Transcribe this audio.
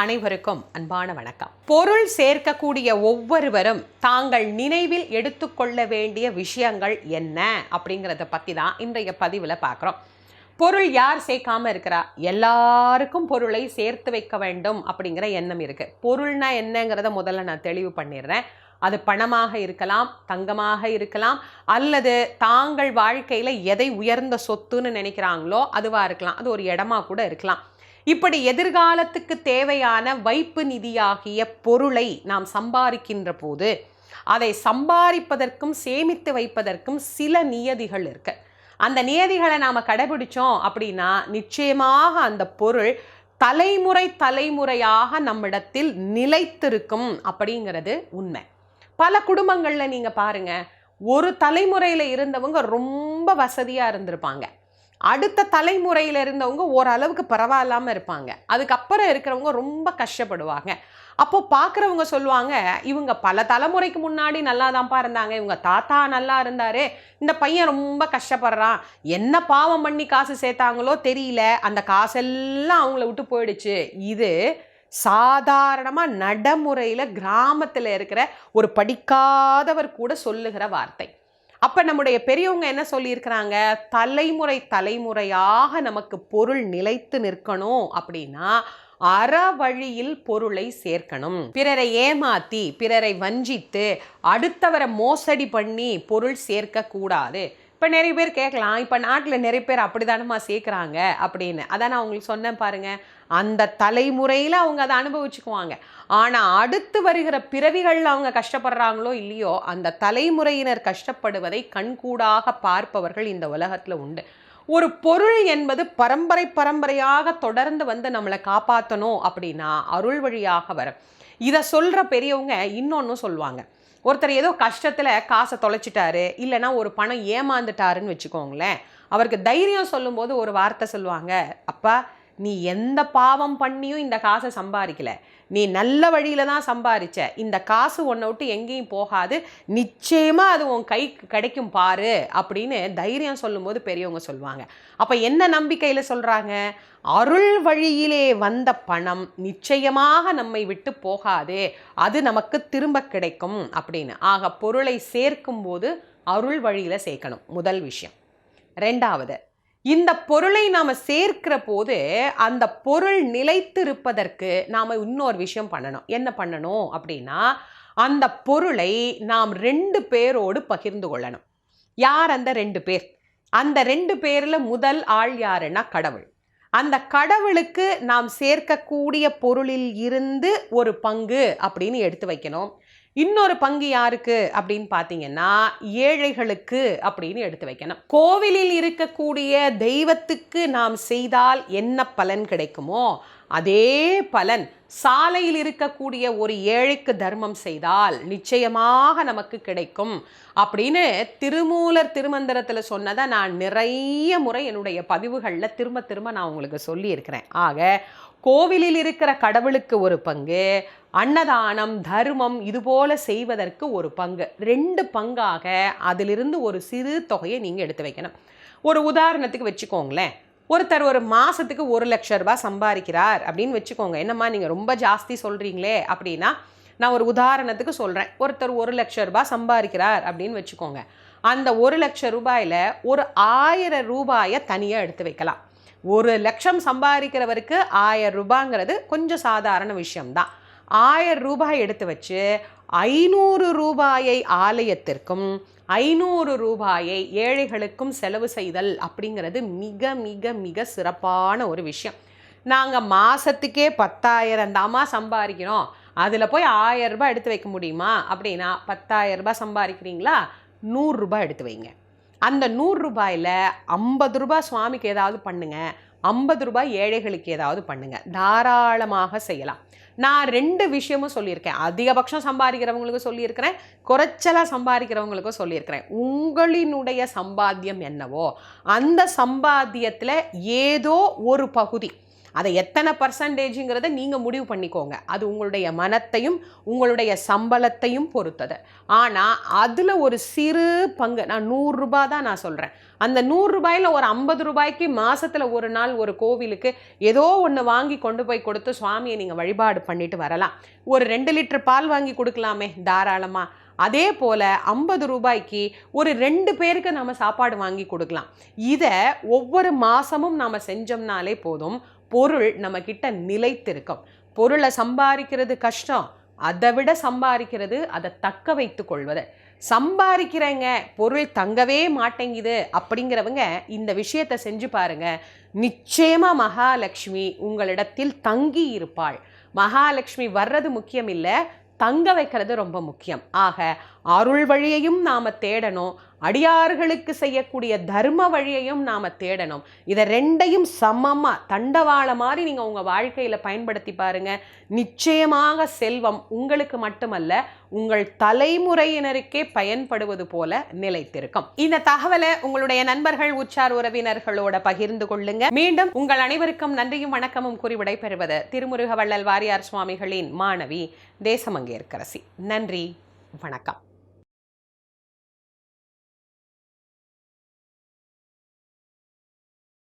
அனைவருக்கும் அன்பான வணக்கம். பொருள் சேர்க்கக்கூடிய ஒவ்வொருவரும் தாங்கள் நினைவில் எடுத்துக்கொள்ள வேண்டிய விஷயங்கள் என்ன அப்படிங்கிறத பற்றி தான் இன்றைய பதிவில் பார்க்குறோம். பொருள் யார் சேர்க்காமல் இருக்கிறா? எல்லாருக்கும் பொருளை சேர்த்து வைக்க வேண்டும் அப்படிங்கிற எண்ணம் இருக்குது பொருள்னா என்னங்கிறத முதல்ல நான் தெளிவு பண்ணிடுறேன். அது பணமாக இருக்கலாம் தங்கமாக இருக்கலாம் அல்லது தாங்கள் வாழ்க்கையில் எதை உயர்ந்த சொத்துன்னு நினைக்கிறாங்களோ அதுவாக இருக்கலாம். அது ஒரு இடமா கூட இருக்கலாம். இப்படி எதிர்காலத்துக்கு தேவையான வைப்பு நிதியாகிய பொருளை நாம் சம்பாதிக்கின்ற போது அதை சம்பாதிப்பதற்கும் சேமித்து வைப்பதற்கும் சில நியதிகள் இருக்கு. அந்த நியதிகளை நாம் கடைபிடிச்சோம் அப்படின்னா நிச்சயமாக அந்த பொருள் தலைமுறை தலைமுறையாக நம்மிடத்தில் நிலைத்திருக்கும் அப்படிங்கிறது உண்மை. பல குடும்பங்களில் நீங்கள் பாருங்க ஒரு தலைமுறையில் இருந்தவங்க ரொம்ப வசதியாக இருந்திருப்பாங்க. அடுத்த தலைமுறையில் இருந்தவங்க ஓரளவுக்கு பரவாயில்லாமல் இருப்பாங்க. அதுக்கப்புறம் இருக்கிறவங்க ரொம்ப கஷ்டப்படுவாங்க. அப்போது பார்க்குறவங்க சொல்லுவாங்க இவங்க பல தலைமுறைக்கு முன்னாடி நல்லா தான்ப்பா இருந்தாங்க. இவங்க தாத்தா நல்லா இருந்தார். இந்த பையன் ரொம்ப கஷ்டப்படுறான். என்ன பாவம் பண்ணி காசு சேர்த்தாங்களோ தெரியல. அந்த காசெல்லாம் அவங்கள விட்டு போயிடுச்சு. இது சாதாரணமாக நடைமுறையில் கிராமத்தில் இருக்கிற ஒரு படிக்காதவர் கூட சொல்லுகிற வார்த்தை. அப்போ நம்முடைய பெரியவங்க என்ன சொல்லியிருக்கிறாங்க? தலைமுறை தலைமுறையாக நமக்கு பொருள் நிலைத்து நிற்கணும் அப்படின்னா அற வழியில் பொருளை சேர்க்கணும். பிறரை ஏமாத்தி பிறரை வஞ்சித்து அடுத்தவரை மோசடி பண்ணி பொருள் சேர்க்க கூடாது இப்போ நிறைய பேர் கேட்கலாம். இப்போ நாட்டில் நிறைய பேர் அப்படிதானம்மா சேர்க்குறாங்க அப்படின்னு. அதான் நான் உங்களுக்கு சொன்னேன் பாருங்க. அந்த தலைமுறையில் அவங்க அதை அனுபவிச்சுக்குவாங்க. ஆனால் அடுத்து வருகிற பிறவிகளில் அவங்க கஷ்டப்படுறாங்களோ இல்லையோ அந்த தலைமுறையினர் கஷ்டப்படுவதை கண்கூடாக பார்ப்பவர்கள் இந்த உலகத்தில் உண்டு. ஒரு பொருள் என்பது பரம்பரை பரம்பரையாக தொடர்ந்து வந்து நம்மளை காப்பாற்றணும் அப்படின்னா அருள் வழியாக வரும். இதை சொல்கிற பெரியவங்க இன்னொன்று சொல்லுவாங்க. ஒருத்தர் ஏதோ கஷ்டத்தில் காசை தொலைச்சிட்டாரு இல்லைனா ஒரு பணம் ஏமாந்துட்டாருன்னு வச்சுக்கோங்களேன். அவருக்கு தைரியம் சொல்லும்போது ஒரு வார்த்தை சொல்லுவாங்க அப்பா நீ எந்த பாவம் பண்ணியும் இந்த காசை சம்பாதிக்கல. நீ நல்ல வழியில் தான் சம்பாதிச்ச. இந்த காசு உன்னை விட்டு எங்கேயும் போகாது. நிச்சயமாக அது உன் கைக்கு கிடைக்கும் பாரு அப்படின்னு தைரியம் சொல்லும்போது பெரியவங்க சொல்லுவாங்க. அப்போ என்ன நம்பிக்கையில் சொல்கிறாங்க அருள் வழியிலே வந்த பணம் நிச்சயமாக நம்மை விட்டு போகாது. அது நமக்கு திரும்ப கிடைக்கும் அப்படின்னு. ஆக பொருளை சேர்க்கும் போது அருள் வழியில் சேர்க்கணும். முதல் விஷயம். ரெண்டாவது இந்த பொருளை நாம் சேர்க்கிற போது அந்த பொருள் நிலைத்திருப்பதற்கு நாம் இன்னொரு விஷயம் பண்ணணும். என்ன பண்ணணும் அப்படின்னா அந்த பொருளை நாம் ரெண்டு பேரோடு பகிர்ந்து கொள்ளணும். யார் அந்த ரெண்டு பேர்? அந்த ரெண்டு பேரில் முதல் ஆள் யாருன்னா கடவுள். அந்த கடவுளுக்கு நாம் சேர்க்கக்கூடிய பொருளில் இருந்து ஒரு பங்கு அப்படின்னு எடுத்து வைக்கணும். இன்னொரு பங்கு யாருக்கு அப்படின்னு பார்த்தீங்கன்னா ஏழைகளுக்கு அப்படின்னு எடுத்து வைக்கணும். கோவிலில் இருக்கக்கூடிய தெய்வத்துக்கு நாம் செய்தால் என்ன பலன் கிடைக்குமோ அதே பலன் சாலையில் இருக்கக்கூடிய ஒரு ஏழைக்கு தர்மம் செய்தால் நிச்சயமாக நமக்கு கிடைக்கும் அப்படின்னு திருமூலர் திருமந்திரத்தில் சொன்னதை நான் நிறைய முறை என்னுடைய பதிவுகளில் திரும்ப திரும்ப நான் உங்களுக்கு சொல்லியிருக்கிறேன். ஆக கோவிலில் இருக்கிற கடவுளுக்கு ஒரு பங்கு அன்னதானம் தர்மம் இதுபோல செய்வதற்கு ஒரு பங்கு. ரெண்டு பங்காக அதிலிருந்து ஒரு சிறு தொகையை நீங்கள் எடுத்து வைக்கணும். ஒரு உதாரணத்துக்கு வச்சுக்கோங்களேன். ஒருத்தர் ஒரு மாதத்துக்கு ஒரு லட்ச ரூபாய் சம்பாதிக்கிறார் அப்படின்னு வச்சுக்கோங்க. என்னம்மா நீங்கள் ரொம்ப ஜாஸ்தி சொல்கிறீங்களே அப்படின்னா நான் ஒரு உதாரணத்துக்கு சொல்கிறேன் ஒருத்தர் ஒரு லட்ச ரூபாய் சம்பாதிக்கிறார் அப்படின்னு வச்சுக்கோங்க. அந்த ஒரு லட்ச ரூபாயில் ஒரு ஆயிரம் ரூபாயை தனியாக எடுத்து வைக்கலாம். ஒரு லட்சம் சம்பாதிக்கிறவருக்கு ஆயிரம் ரூபாங்கிறது கொஞ்சம் சாதாரண விஷயம்தான். ஆயிரம் ரூபாய் எடுத்து வச்சு ஐநூறு ரூபாயை ஆலயத்திற்கும் ஐநூறு ரூபாயை ஏழைகளுக்கும் செலவு செய்தல் அப்படிங்கிறது மிக மிக மிக சிறப்பான ஒரு விஷயம். நாங்கள் மாதத்துக்கே பத்தாயிரம் தாமா சம்பாதிக்கிறோம். அதில் போய் ஆயிரம் ரூபாய் எடுத்து வைக்க முடியுமா அப்படின்னா பத்தாயிரம் ரூபாய் சம்பாதிக்கிறீங்களா? நூறுரூபா எடுத்து வைங்க. அந்த நூறு ரூபாயில் ஐம்பது ரூபாய் சுவாமிக்கு ஏதாவது பண்ணுங்க. ஐம்பது ரூபாய் ஏழைகளுக்கு ஏதாவது பண்ணுங்க. தாராளமாக செய்யலாம். நான் ரெண்டு விஷயமும் சொல்லியிருக்கேன். அதிகபட்சம் சம்பாதிக்கிறவங்களுக்கு சொல்லியிருக்கிறேன். குறைச்சலாக சம்பாதிக்கிறவங்களுக்கும் சொல்லியிருக்கிறேன். உங்களினுடைய சம்பாத்தியம் என்னவோ அந்த சம்பாத்தியத்தில் ஏதோ ஒரு பகுதி அதை எத்தனை பர்சன்டேஜுங்கிறத நீங்கள் முடிவு பண்ணிக்கோங்க. அது உங்களுடைய மனத்தையும் உங்களுடைய சம்பளத்தையும் பொறுத்தது. ஆனால் அதில் ஒரு சிறு பங்கு நான் நூறுரூபா தான் நான் சொல்கிறேன் அந்த நூறுரூபாயில் ஒரு ஐம்பது ரூபாய்க்கு மாதத்தில் ஒரு நாள் ஒரு கோவிலுக்கு ஏதோ ஒன்று வாங்கி கொண்டு போய் கொடுத்து சுவாமியை நீங்கள் வழிபாடு பண்ணிட்டு வரலாம். ஒரு ரெண்டு லிட்டர் பால் வாங்கி கொடுக்கலாமே தாராளமாக அதே போல் ஐம்பது ரூபாய்க்கு ஒரு ரெண்டு பேருக்கு நம்ம சாப்பாடு வாங்கி கொடுக்கலாம். இதை ஒவ்வொரு மாதமும் நாம் செஞ்சோம்னாலே போதும். பொருள் நம்ம கிட்ட நிலைத்திருக்கும். பொருளை சம்பாதிக்கிறது கஷ்டம். அதை விட சம்பாதிக்கிறது அதை தக்க வைத்து கொள்வது. சம்பாதிக்கிறேங்க பொருள் தங்கவே மாட்டேங்குது அப்படிங்கிறவங்க இந்த விஷயத்தை செஞ்சு பாருங்க. நிச்சயமா மகாலட்சுமி உங்களிடத்தில் தங்கி இருப்பாள். மகாலட்சுமி வர்றது முக்கியம் இல்லை. தங்க வைக்கிறது ரொம்ப முக்கியம். ஆக அருள் வழியையும் நாம தேடணும். அடியார்களுக்கு செய்யக்கூடிய தர்ம வழியையும் நாம தேடணும். இதை ரெண்டையும் சமமா தண்டவாள மாதிரி நீங்க உங்க வாழ்க்கையில பயன்படுத்தி பாருங்க. நிச்சயமாக செல்வம் உங்களுக்கு மட்டுமல்ல உங்கள் தலைமுறையினருக்கே பயன்படுவது போல நிலைத்திருக்கும். இந்த தகவலை உங்களுடைய நண்பர்கள் உச்சார் உறவினர்களோட பகிர்ந்து கொள்ளுங்க. மீண்டும் உங்கள் அனைவருக்கும் நன்றியும் வணக்கமும் கூறி விடைபெறுவது திருமுருக வள்ளல் வாரியார் சுவாமிகளின் மாணவி தேசமங்கேற்கரசி. நன்றி வணக்கம்.